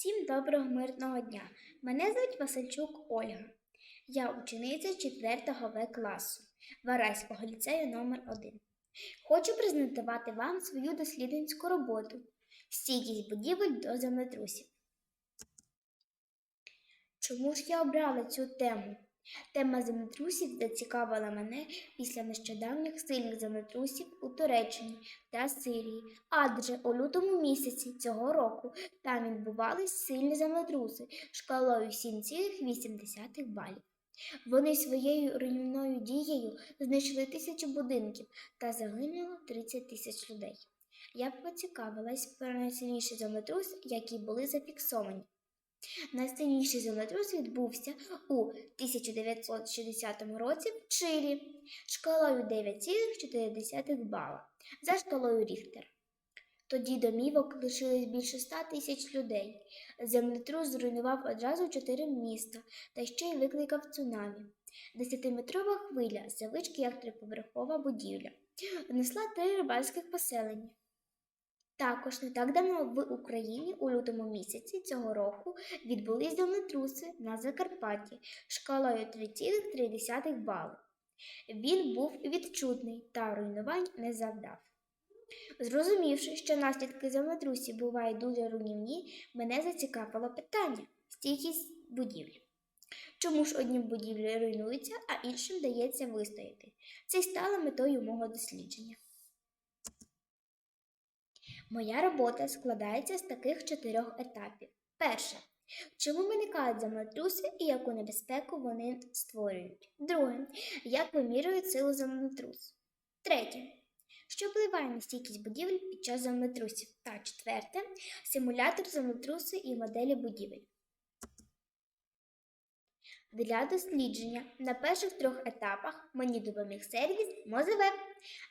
Всім доброго мирного дня. Мене звуть Васильчук Ольга. Я учениця 4 В класу Вараського ліцею номер 1 Хочу презентувати вам свою дослідницьку роботу Стійкість будівель до землетрусів. Чому ж я обрала цю тему? Тема землетрусів зацікавила мене після нещодавніх сильних землетрусів у Туреччині та Сирії, адже у лютому місяці цього року там відбувались сильні землетруси шкалою 7,8 балів. Вони своєю руйнівною дією знищили тисячі будинків та загинуло 30 тисяч людей. Я поцікавилась про найсильніші землетруси, які були зафіксовані. Найсильніший землетрус відбувся у 1960 році в Чилі шкалою 9,4 бала за шкалою Ріхтер. Тоді домівок лишилось більше 100 тисяч людей. Землетрус зруйнував одразу чотири міста та ще й викликав цунамі. Десятиметрова хвиля, завички як триповерхова будівля, внесла три рибальських поселення. Також не так давно в Україні у лютому місяці цього року відбулись землетруси на Закарпатті шкалою 3,3 бали. Він був відчутний та руйнувань не завдав. Зрозумівши, що наслідки землетрусів бувають дуже руйнівні, мене зацікавило питання стійкість будівлі. Чому ж одні будівлі руйнуються, а іншим дається вистояти? Це й стало метою мого дослідження. Моя робота складається з таких чотирьох етапів. Перше. Чому виникають землетруси і яку небезпеку вони створюють? Друге. Як вимірюють силу землетрусу? Третє. Що впливає на стійкість будівель під час землетрусів? Та четверте. Симулятор землетрусу і моделі будівель. Для дослідження на перших трьох етапах мені допоміг сервіс Mozeweb,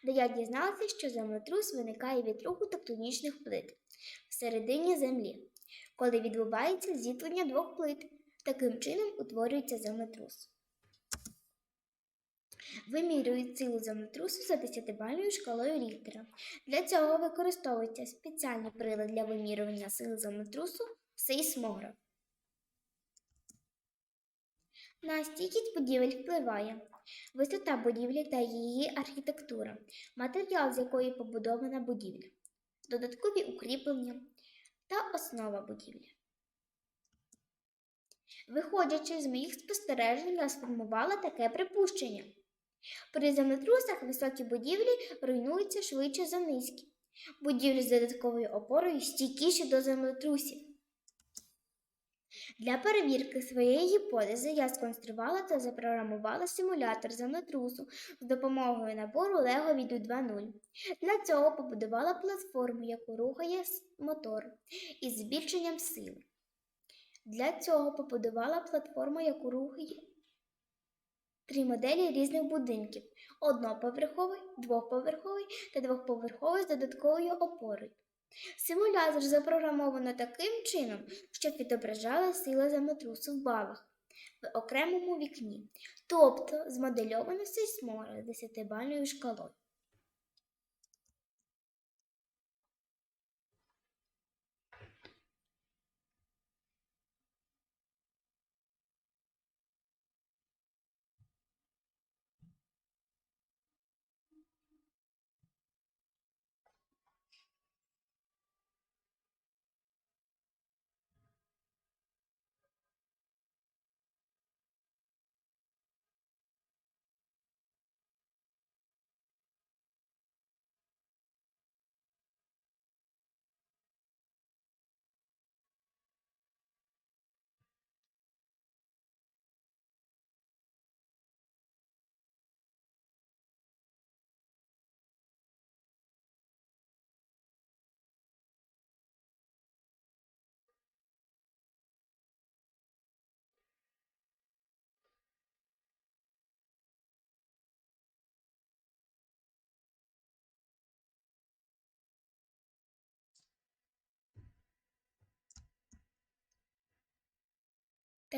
де я дізналася, що землетрус виникає від руху тектонічних плит всередині землі, коли відбувається зіткнення двох плит. Таким чином утворюється землетрус. Вимірюють силу землетрусу за 10-бальною шкалою Ріхтера. Для цього використовується спеціальний прилад для вимірювання сили землетрусу сейсмограф. На стійкість будівель впливає висота будівлі та її архітектура, матеріал, з якої побудована будівля, додаткові укріплення та основа будівлі. Виходячи з моїх спостережень, я сформувала таке припущення. При землетрусах високі будівлі руйнуються швидше за низькі. Будівлі з додатковою опорою стійкіші до землетрусів. Для перевірки своєї гіпотези я сконструювала та запрограмувала симулятор землетрусу з допомогою набору LEGO Video 2.0. Для цього побудувала платформу, яку рухає мотор із збільшенням сили. Для цього побудувала платформу, яку рухає три моделі різних будинків: одноповерховий, двохповерховий та двохповерховий з додатковою опорою. Симулятор запрограмовано таким чином, щоб відображала сила землетрусу в балах в окремому вікні, тобто змодельовано сейсмора з 10-бальною шкалою.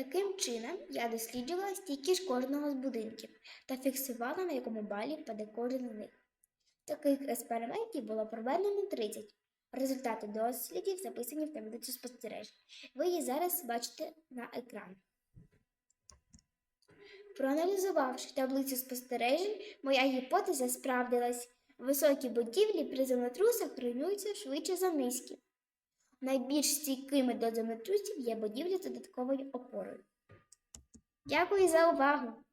Таким чином, я досліджувала стійкість кожного з будинків та фіксувала, на якому балі впаде кожен з них. Таких експериментів було проведено 30. Результати дослідів записані в таблицю спостережень. Ви її зараз бачите на екрані. Проаналізувавши таблицю спостережень, моя гіпотеза справдилась. Високі будівлі при землетрусах руйнуються швидше за низькі. Найбільш стійкими до землетрусів є будівлі з додатковою опорою. Дякую за увагу!